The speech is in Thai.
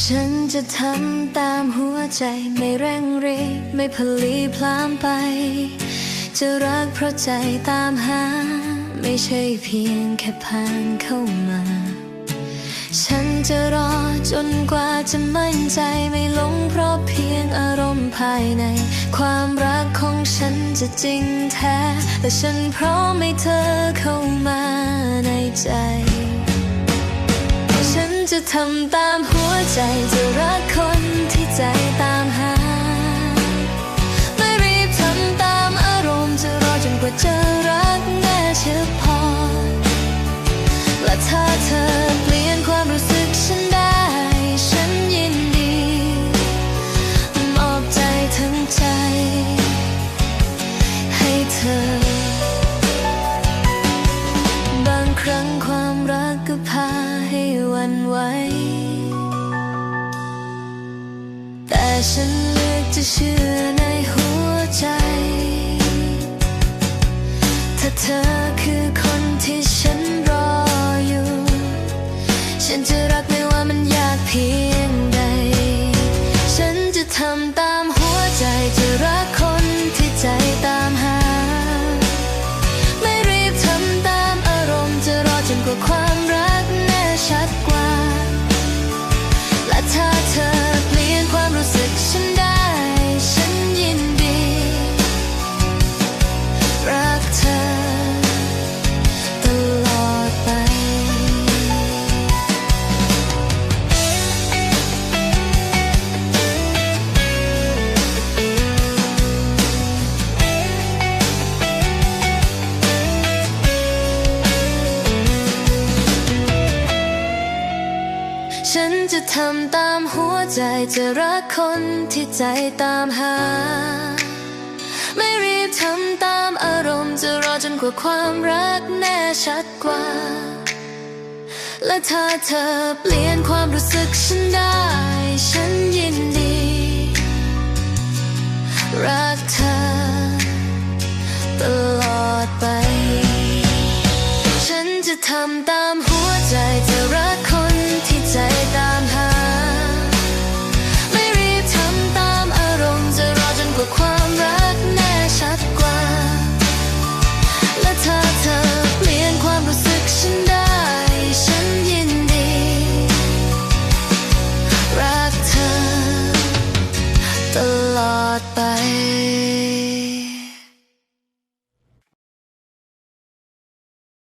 ฉันจะทำตามหัวใจไม่เร่งรีบไม่พลีพลามไป จะรักเพราะใจตามหา ไม่ใช่เพียงแค่ผ่านเข้ามา ฉันจะรอจนกว่าจะมั่นใจไม่หลงเพราะเพียงอารมณ์ภายใน ความรักของฉันจะจริงแท้ และฉันพร้อมให้เธอเข้ามาในใจ ฉันจะทำตามหัวใจจะรักคนที่ใจตามหา ไม่รีบทำตามอารมณ์จะรอจนกว่าจะรักแน่เชื่อพอ และถ้าเธอเปลี่ยนความรู้สึกฉันได้ ฉันยินดีมอบใจทั้งใจ ให้เธอ บางครั้งความรักก็พา วันไหว แต่ฉันเลือกจะเชื่อในหัวใจ ถ้าเธอคือคนที่ฉันรออยู่ ฉันจะรักไม่ว่ามันยากเพียง ฉันจะทำตามหัวใจจะรักคนที่ใจตามหา ไม่รีบทำตามอารมณ์จะรอจนกว่าความรักแน่ชัดกว่า และถ้าเธอเปลี่ยนความรู้สึกฉันได้ ฉันยินดี รักเธอตลอดไป ฉันจะทำตาม รั